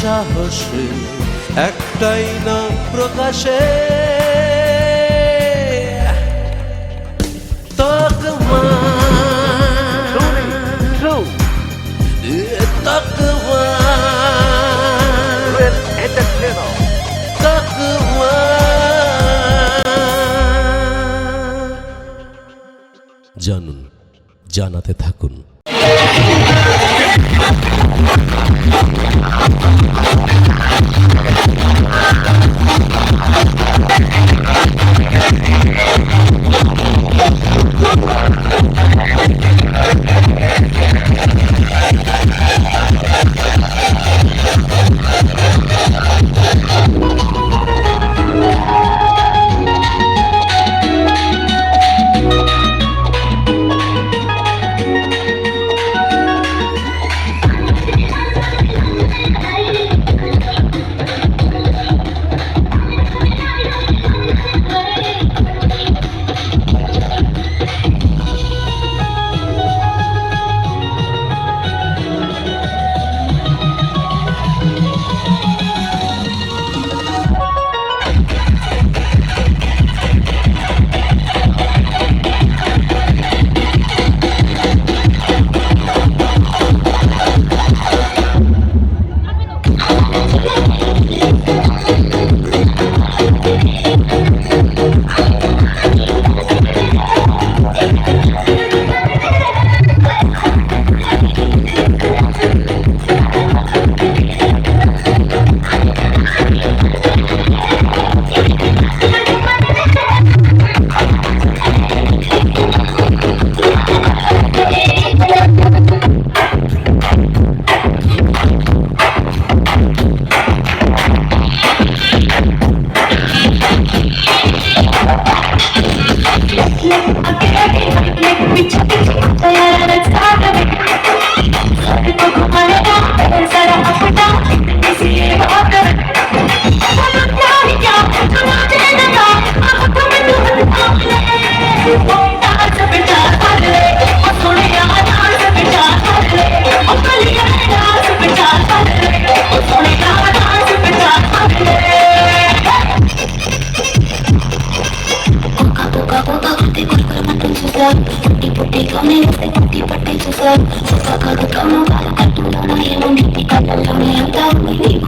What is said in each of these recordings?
সাহসে একটাই নাম প্রকাশে। জানুন জানাতে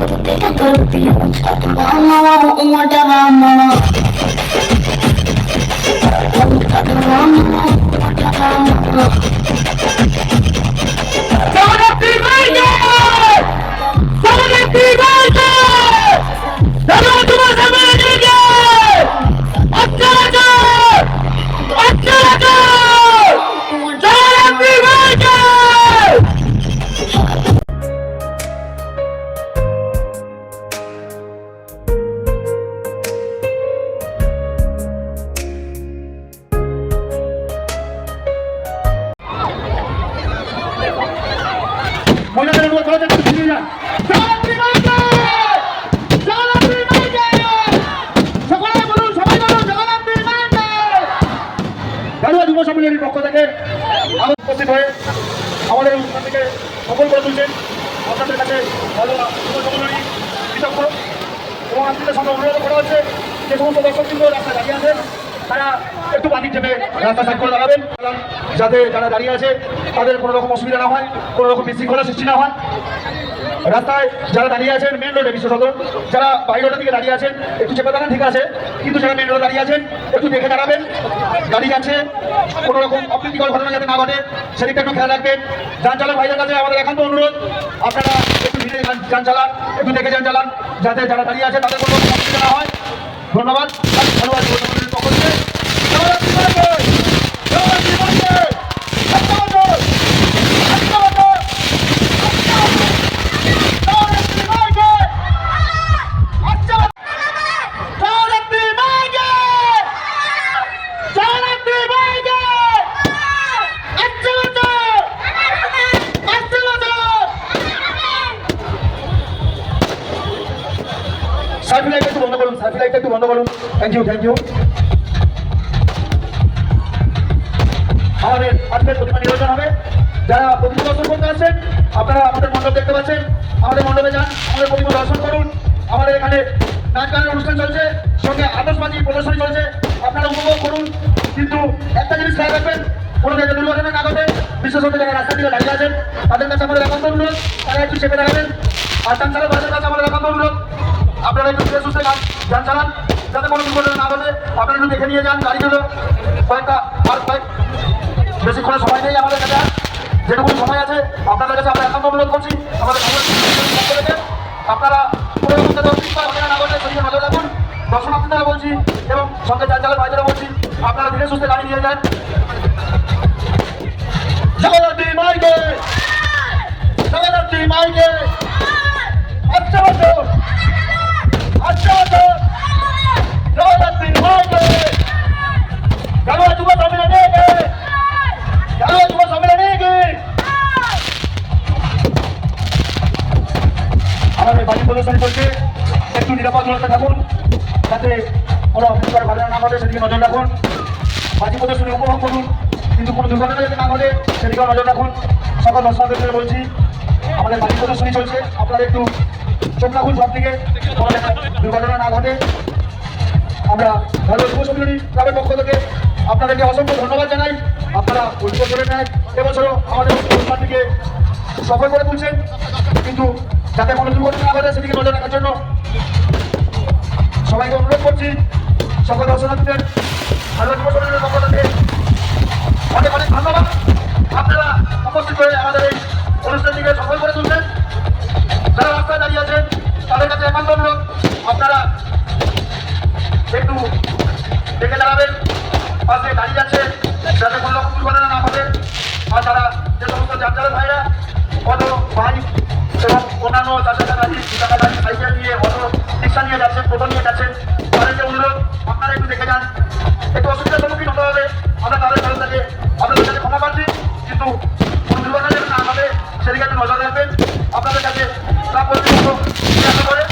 கொடுத்துட்டு கொடுத்து உன் உன் দাঁড়াবেন যাতে যারা দাঁড়িয়ে আছে, তাদের কোনো রকম অসুবিধা না হয়, কোনো রকম বিশৃঙ্খলা সৃষ্টি না হয়। রাস্তায় যারা দাঁড়িয়ে আছেন মেন রোডে সদর। যারা বাই রোডের দিকে দাঁড়িয়ে আছেন, একটু চেপে দাঁড়ান, ঠিক আছে? কিন্তু যারা মেন রোডে দাঁড়িয়ে আছেন, একটু দেখে দাঁড়াবেন। গাড়ি যাচ্ছে, কোনো রকম অপ্রীতিকর ঘটনা যাতে না ঘটে, সেদিকটা একটু খেয়াল রাখবেন। যান চালক ভাইদের কাছে আমাদের একান্ত অনুরোধ, আপনারা একটু ধীরে যান যান চালান, একটু দেখে যান চালান। যাতে যারা দাঁড়িয়ে আছে, তাদের কোনো অসুবিধা না হয়। ধন্যবাদ। ধন্যবাদ পক্ষ থেকে জগন্নাথ বিমানকে! জগন্নাথ বিমানকে! একটা বছর! একটা বছর! জগন্নাথ বিমানকে! একটা বছর! জগন্নাথ বিমানকে! জগন্নাথ বিমানকে! একটা বছর! একটা বছর! সার্ফি লাইটটা একটু বন্ধ করুন সার্ফি লাইটটা একটু বন্ধ করুন। থ্যাংক ইউ থ্যাংক ইউ আমাদের আজকের প্রতিমা নির্বাচন হবে। যারা প্রতিমা দর্শন করতে আসছেন, আপনারা আমাদের মণ্ডপ দেখতে পাচ্ছেন। আমাদের মণ্ডপে যান, আমাদের প্রতিমা দর্শন করুন। আমাদের এখানে নাচ গানের অনুষ্ঠান চলছে, সঙ্গে আতসবাজি প্রদর্শনী চলছে। আপনারা উপভোগ করুন। কিন্তু একটা জিনিস খেয়াল রাখবেন, কোনো জায়গায় দুর্ঘটনা না ঘটে বিশেষত যারা রাস্তা দিয়ে দাঁড়িয়ে আছেন, তাদের কাছে আমাদের একান্ত অনুরোধ, তারা একটু চেপে দেখাবেন। আর চাঞ্চালক ভাইদের কাছে আমাদের একান্ত অনুরোধ আপনারা একটু ধীরে সুস্থে গান চালান, যাতে কোনো দুর্ঘটনা না ঘটে। আপনারা একটু দেখে নিয়ে যান গাড়িগুলো। কয়েকটা আর কয়েক বেশিক্ষণের সময় নেই আমাদের কাছে। যেটুকু সময় আছে, আপনাদের কাছে আমরা একান্ত অনুরোধ করছি, আমাদের আপনারা নজর রাখুন। দর্শনার্থীরা বলছি এবং সঙ্গে চাঞ্চালের ভাইদেরা বলছি, আপনারা ধীরে সুস্থে গাড়ি নিয়ে যান। মাইকে মাইকে আচ্ছা আমাদের বাড়ি প্রদর্শন করছে একটু নিরাপদ দূরত্বে থাকুন যাতে কোনো অপ্রীতিকর ঘটনা না ঘটে সেদিকে নজর রাখুন বাজি প্রদর্শনী উপভোগ করুন কিন্তু কোনো দুর্ঘটনা যাতে না ঘটে সেদিকেও নজর রাখুন সকল দর্শকদের বলছি আমাদের বাজি প্রদর্শনী চলছে। আপনারা একটু চোখ রাখুন সব দিকে দুর্ঘটনা না ঘটে, আমরা ভালো যুব ক্লাবের পক্ষ থেকে আপনাদেরকে অসংখ্য ধন্যবাদ জানাই। আপনারা প্রতি বছরের ন্যায় এবছরও আমাদের অনুষ্ঠানটিকে সফল করে তুলছেন, কিন্তু যাতে কোনো দুর্ঘটনা না ঘটে, সেদিকে নজর রাখার জন্য সবাইকে অনুরোধ করছি, সকল দর্শনার্থীদের ভালো যুব সম্মিলনের পক্ষ থেকে অনেক অনেক ধন্যবাদ। আপনারা উপস্থিত হয়ে আমাদের এই অনুষ্ঠানটিকে সফল করে তুলছেন। যারা রাস্তায় দাঁড়িয়ে আছেন তাদের কাছে একান্ত অনুরোধ আপনারা একটু দেখে দাঁড়াবেন, পাশে দাঁড়িয়ে আছে যাতে কোনো রকম দুর্ঘটনা না ঘটে আর তারা যে সমস্ত যাত্রার ভাইরা, অটো, বাইক এবং অন্যান্য দু গাড়ি সাইকেল নিয়ে, অটো, রিক্সা নিয়ে যাচ্ছেন, টোটো নিয়ে যাচ্ছেন, তাদেরকে অনুরোধ, আপনারা একটু দেখে যান। একটু অসুবিধার সম্মুখীন হতে হবে। আমরা তাদের তরফ থেকে আপনাদের কাছে ক্ষমা পাচ্ছি কিন্তু কোনো দুর্ঘটনা যেন না হবে সেদিকে একটু নজর রাখবেন। আপনাদের কাছে প্রাপ্য করে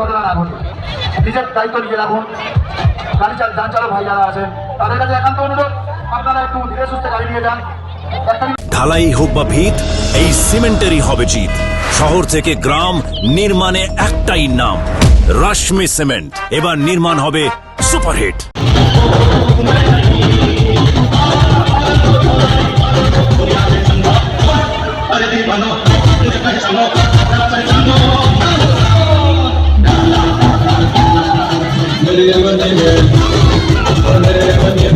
ঘটনা না ঘটে নিজের দায়িত্ব নিজে রাখুন। গাড়ি চাল যান চালক ভাই যারা আছেন তাদের কাছে একান্ত অনুরোধ আপনারা একটু ধীরে সুস্থে গাড়ি নিয়ে যান। ঢালাই হোক বা ভিত এই সিমেন্টেরই হবে জিত। শহর থেকে গ্রাম নির্মাণে একটাই নাম রাশমি সিমেন্ট। এবার নির্মাণ হবে সুপারহিট। বাজি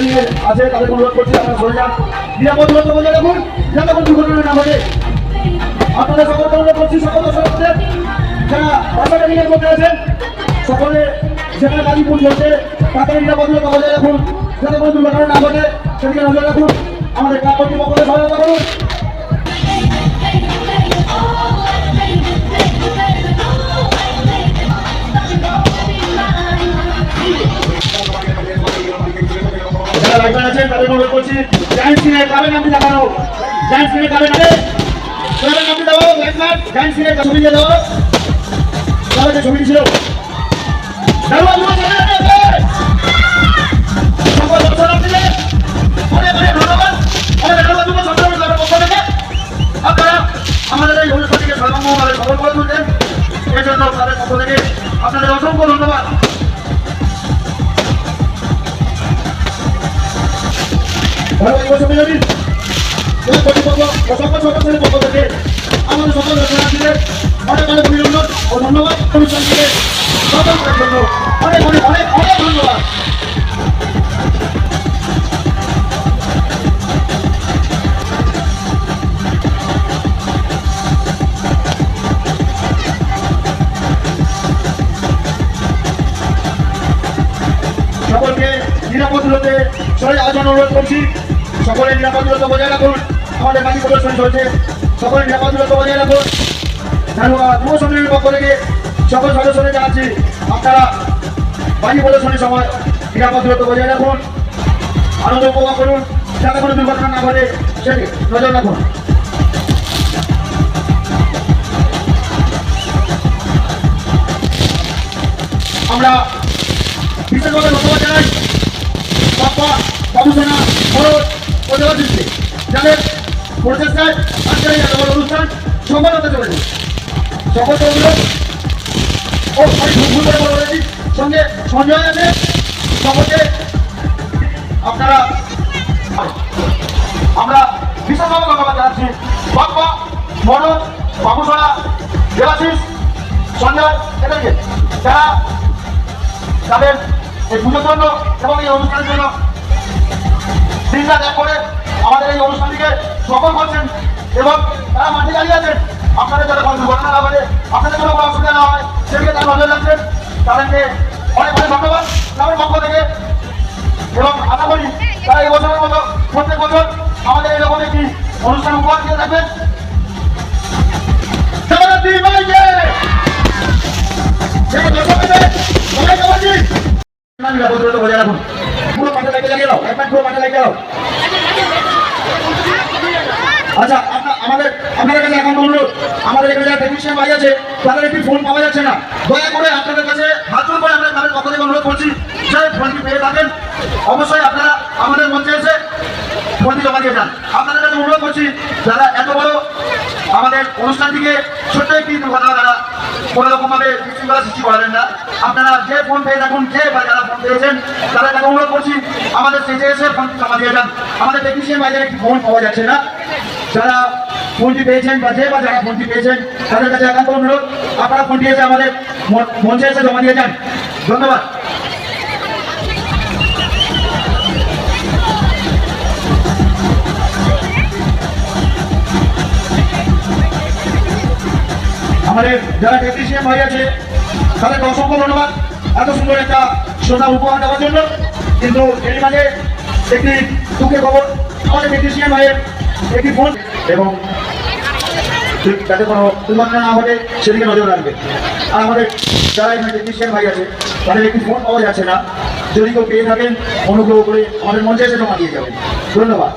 রেলিংয়ে আছে তাদের অনুরোধ করছি, আপনারা সরে যান। নিরাপদ দূরত্ব বজায় রাখুন যাতে কোনো দুর্ঘটনা না ঘটে। আপনাদের সকলকে অনুরোধ করছি, সকল দর্শকদের, যারা বাসা নিয়ে মধ্যে আছেন, সকলে যেখানে কালীপুর চলছে তাদের নিরাপদ দূরত্ব বজায় রাখুন, যাতে কোনো দুর্ঘটনা না ঘটে, সেদিকে রাখুন। আমাদের ক্লাব কর্তৃপক্ষকে সহায়তা করুন। যারা লাইফার আছেন তাদের অনুরোধ করছি জায়েন্ট সিনের ক্লাবের নামটি দেখানো জায়েন্ট সিনের ক্লাবের নামে ক্লাবের নামটি দাও লাইফার জায়েন্ট সিনের ছবি দিয়ে দাও ক্লাবের যে ছবিটি ছিল আমাদের এই অনুষ্ঠানটিকে সর্বাঙ্গভাবে সফল করে তুলছেন এই জন্য পক্ষ আপনাদের অসংখ্য ধন্যবাদ। আমাদের সকল অনেক অনেক অভিনন্দন ও ধন্যবাদ। অনুষ্ঠানটিকে অনেক অনেক অনেক অনেক সকলকে নিরাপদ সরে যাওয়ার জন্য অনুরোধ করছি। সকলের নিরাপদ দূরত্ব বজায় রাখুন। আমাদের বাকি প্রদর্শন চলছে সকলের নিরাপদ দূরত্ব বজায় রাখুন। ধন্যবাদ। যুব সম্মেলনের পক্ষ থেকে সকল সদস্যদের জানাচ্ছি, আপনারা বাকি প্রদর্শনের সময় নিরাপদ দূরত্ব বজায় রাখুন। আনন্দ উপভোগ করুন। যাতে কোনো দুর্ঘটনা না ঘটে সেটি নজর রাখুন। আমরা বিশেষভাবে ধন্যবাদ জানাই। বাপ্পা, বাবুসোনা ভরত ও দেবাশিসকে যাদের প্রচেষ্টায় আজকের এই বড় অনুষ্ঠান সফল হতে চলেছে। অনুরোধ ও সঙ্গে সঞ্জয় আছে। সকলকে আপনারা আমরা বিশেষভাবে ধন্যবাদ জানাচ্ছি। বাপ্পা ভরত বাবুসোনা, দেবাশিস, সঞ্জয় এদেরকে। যারা তাদের এই পুজোর জন্য এবং এই অনুষ্ঠানের জন্য দিনটা ত্যাগ করে আমাদের এই অনুষ্ঠানটিকে সফল করছেন এবং তারা মাঠে দাঁড়িয়ে আছেন। আপনাদের যাতে কোনো দুর্ঘটনা না ঘটে, আপনাদের কোনো অসুবিধা না হয়। সেদিকে তারা নজর রাখছেন। তাদেরকে অনেক অনেক ধন্যবাদ। গ্রামের পক্ষ থেকে। এবং আশা করি তারা এই বছরের মতো প্রত্যেক বছর আমাদের এরকম একটি অনুষ্ঠান উপহার দিয়ে থাকবেন। জগন্নাথী মাইকে! যেন দর্শকদের আচ্ছা আমাদের, আপনাদের কাছে এখন অনুরোধ, আমাদের এখানে যারা টেকনিশিয়ান ভাই আছে, তাদের একটি ফোন পাওয়া যাচ্ছে না। দয়া করে আপনাদের কাছে হাত করে আমরা তাদের কথা থেকে অনুরোধ করছি। ফোনটি পেয়ে থাকেন, অবশ্যই আপনারা আমাদের মঞ্চে এসে ফোনটি জমা দিয়ে যান আপনাদের কাছে অনুরোধ করছি, যারা এত বড় আমাদের অনুষ্ঠানটিকে ছোট্ট একটি দুর্ঘটনা দ্বারা কোনো রকমভাবে বিশৃঙ্খলা সৃষ্টি করাবেন না। আপনারা যে ফোন পেয়ে থাকুন, যে বা যারা ফোন পেয়েছেন, তারা কাছে অনুরোধ করছি, আমাদের স্টেজে এসে ফোনটি জমা দিয়ে যান। আমাদের টেকনিশিয়ান ভাইদের একটি ফোন পাওয়া যাচ্ছে না। যারা ফোনটি পেয়েছেন বা যে বা যারা ফোনটি পেয়েছেন, তাদের কাছে একান্ত অনুরোধ। আপনারা ফোনটি এসে আমাদের মঞ্চে এসে জমা দিয়ে যান। ধন্যবাদ। আমাদের যারা টেকনিশিয়ান ভাই আছে, তাদেরকে অসংখ্য ধন্যবাদ। এত সুন্দর একটা সোনা উপহার দেওয়ার জন্য। কিন্তু এর মাঝে একটি দুঃখের খবর, আমাদের টেকনিশিয়ান ভাইয়ের একটি ফোন এবং যাতে কোনো দুর্ঘটনা না ঘটে, সেদিকে নজর রাখবে। আর আমাদের যারা এখানে টেকনিশিয়ান ভাই আছে, তাদের একটি ফোন পাওয়া যাচ্ছে না। যদি কেউ পেয়ে থাকেন, অনুগ্রহ করে আমাদের মঞ্চে এসে জমা দিয়ে যাবেন। ধন্যবাদ।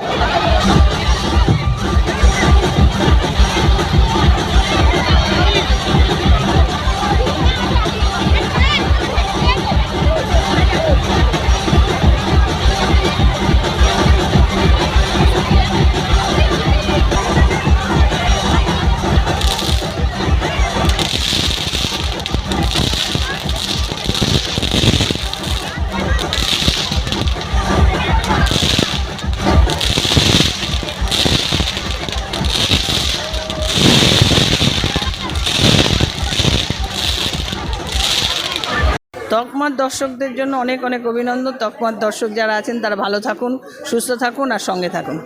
তকমার দর্শকদের জন্য অনেক অনেক অভিনন্দন। তকমার দর্শক যারা আছেন, তারা ভালো থাকুন, সুস্থ থাকুন আর সঙ্গে থাকুন।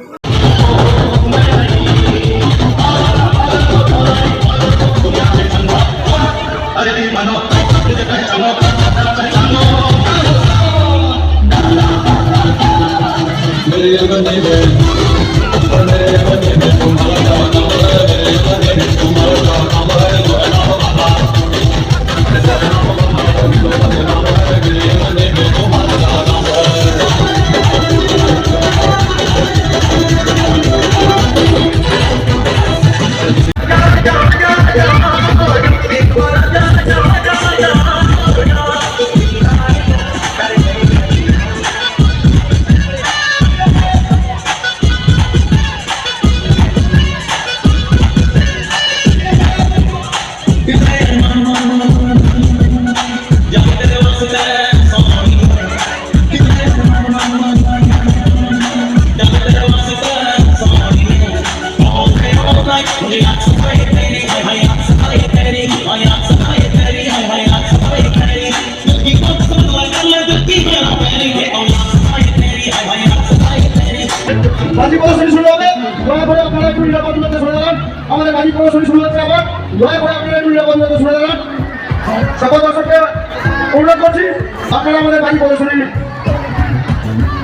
বাজি 감사합니다.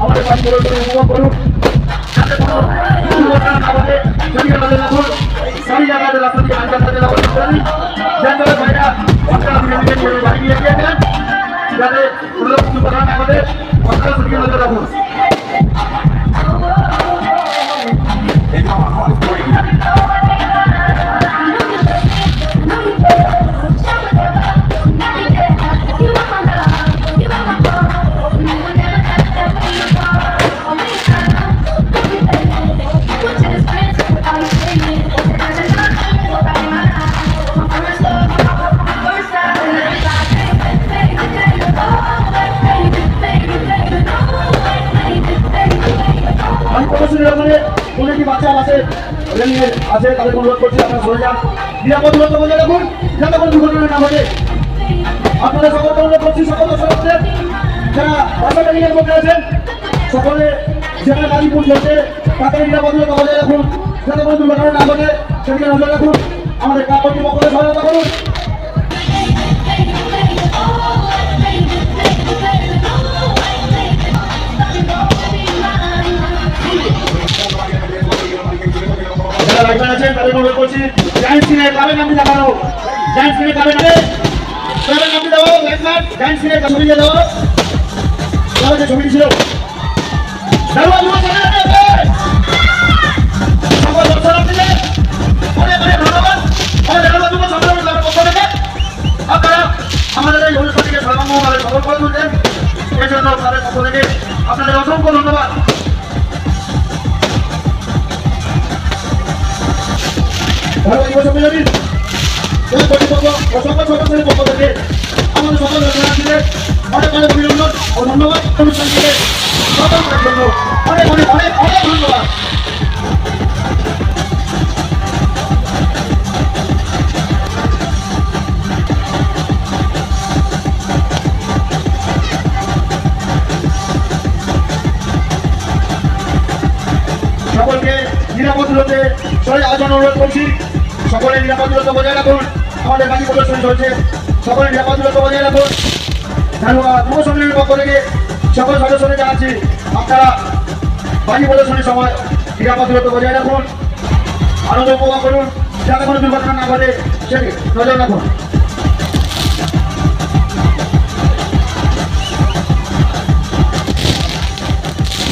আমাদের বাড়ি উপভোগ করুন যাতে কোনো নজর রাখুন সবই জায়গাতে রাস্তা দিয়ে আনতে যাতে ব্যবস্থা করে যাতে ভাইরা ধীরে বাড়ি নিয়ে নজর রাখুন আছে তাদের অনুরোধ করছি, আপনারা সরে যান। নিরাপদ দূরত্ব বজায় রাখুন যাতে কোনো দুর্ঘটনা না ঘটে। আপনারা সকলকে অনুরোধ করছি, সকল সদস্যদের যারা বাসাটা নিয়ে মধ্যে আছেন, সকলে যেখানে কালীপুর চলছে তাদের নিরাপদ দূরত্ব বজায় রাখুন যাতে কোনো দুর্ঘটনা না ঘটে সেদিকে নজর রাখুন। আমাদের ক্লাব কর্তৃপক্ষকে সহায়তা করুন। যে ছবিটি ছিল। দারুণ যুব চ্যানেল আছে সকল দর্শনার্থীদের অনেক অনেক ধন্যবাদ। আমাদের দারুণ যুব সম্মেলন ক্লাবের পক্ষ থেকে। আপনারা আমাদের এই অনুষ্ঠানটিকে সর্বাঙ্গভাবে সফল করে তুলছেন এই জন্য ক্লাবের আপনাদের অসংখ্য ধন্যবাদ। ভালো যুব সম্মেলনী এই কর্তৃপক্ষ ও সকল সদস্যের পক্ষ থেকে আমাদের সকল দর্শনার্থীদের অনেক অনেক অভিনন্দন ও ধন্যবাদ। অনুষ্ঠানটিকে সফল জন্য অনেক অনেক অনেক অনেক ধন্যবাদ। সকলকে নিরাপদ দূরত্বে সবাই আলোচনা অনুরোধ করছি। সকলে নিরাপদ দূরত্ব বজায় রাখুন। আমাদের বাকি প্রদর্শন চলছে। সকলে নিরাপদ দূরত্ব বজায় রাখুন। ধন্যবাদ যুব পক্ষ থেকে সকল সদস্যদের জানাচ্ছি, আপনারা বাকি প্রদর্শনের সময় নিরাপদ দূরত্ব বজায় রাখুন। আনন্দ উপভোগ করুন। যাতে কোনো দুর্ঘটনা না ঘটে সেদিকে নজর রাখুন।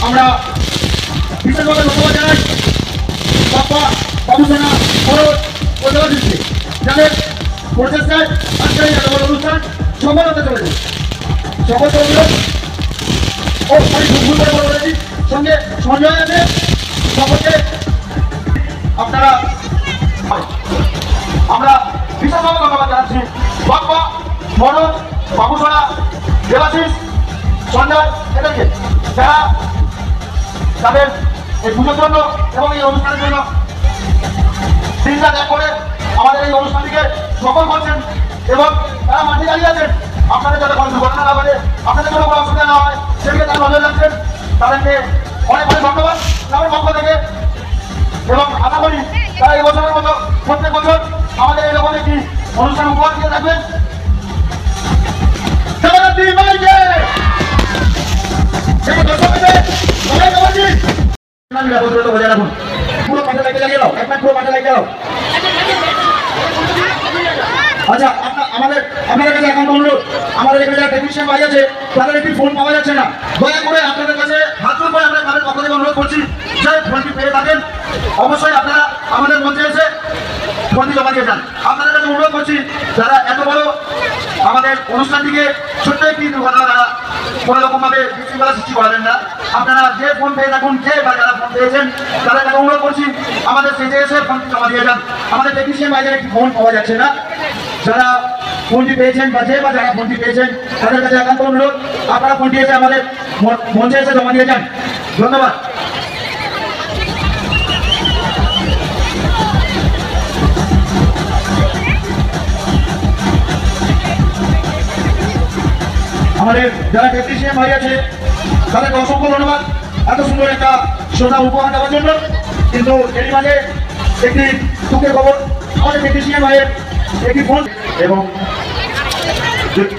আমরা বিশেষভাবে ধন্যবাদ জানাই। বাপ্পা, বাবুসোনা খরচ ও দেবাশিসকে যাদের প্রচেষ্টায় আজকের বড় অনুষ্ঠান সফল হতে চলেছে আপনারা আমরা বিশেষভাবে ধন্যবাদ জানাচ্ছি বাপ্পা, মনোজ, বাবুসোনা, দেবাশিস, সঞ্জয়, এদেরকে। তাদের এই পুজোর জন্য এবং এই অনুষ্ঠানের জন্য দিনটা ত্যাগ করে আমাদের এই অনুষ্ঠানটিকে সফল করছেন এবং তারা মাঠে দাঁড়িয়ে আছেন। আপনাদের যাতে কোনো দুর্ঘটনা না ঘটে, আপনাদের কোনো কোনো অসুবিধা না হয়, সেদিকে তারা নজর রাখছেন। তাদেরকে অনেক অনেক ধন্যবাদ গ্রামের পক্ষ থেকে। এবং আশা করি তারা এই বছরের মতো প্রত্যেক বছর আমাদের এরকম একটি অনুষ্ঠান উপহার দিয়ে থাকবেন। বজায় রাখুন পুরো পাশে লাগিয়ে লাগিয়ে দাও এক মিনিট পুরো পাশে লাগিয়ে দাও আচ্ছা আপনা- আমাদের আপনাদের কাছে এখন অনুরোধ আমাদের ভাই আছে, তাদের একটি ফোন পাওয়া যাচ্ছে না। দয়া করে আপনাদের কাছে হাত করে আমরা তাদের পক্ষ থেকে অনুরোধ করছি, যে ফোনটি পেয়ে থাকেন। অবশ্যই আপনারা আমাদের মঞ্চে এসে ফোনটি জমা দিয়ে যান। আপনাদের কাছে অনুরোধ করছি, যারা এত বড় আমাদের অনুষ্ঠানটিকে ছোট্ট একটি দুর্ঘটনা দ্বারা কোনো রকম ভাবে বিশৃঙ্খলা সৃষ্টি করাবেন না। আপনারা যে ফোন পেয়ে থাকুন যে বা যারা ফোন পেয়েছেন, তাদের কাছে অনুরোধ করছি, আমাদের সেজে এসে ফোনটি জমা দিয়ে যান। আমাদের টেকনিশিয়ান বাইরে একটি ফোন পাওয়া যাচ্ছে না। যারা ফোনটি পেয়েছেন বা যে বা যারা ফোনটি পেয়েছেন, তাদের কাছে একান্ত অনুরোধ, আপনারা ফোনটি এসে আমাদের মঞ্চে এসে জমা দিয়ে ধন্যবাদ। আমাদের যারা টেকনিশিয়ান ভাই আছে, তাদেরকে অসংখ্য ধন্যবাদ। এত সুন্দর একটা শ্রোতা উপহার দেওয়ার জন্য। কিন্তু এরই মাঝে একটি দুঃখের খবর, আমাদের টেকনিশিয়ান ভাইয়ের এবং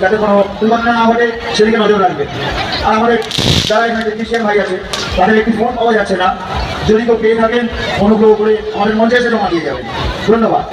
যাতে কোনো দুর্ঘটনা না ঘটে, সেদিকে নজর রাখবে। আর আমাদের যারা এখানে টেকনিশিয়ান ভাই আছে, তাদের একটি ফোন পাওয়া যাচ্ছে না। যদি কেউ পেয়ে থাকেন, অনুগ্রহ করে আমাদের মঞ্চে এসে জমা দিয়ে যাবেন। ধন্যবাদ।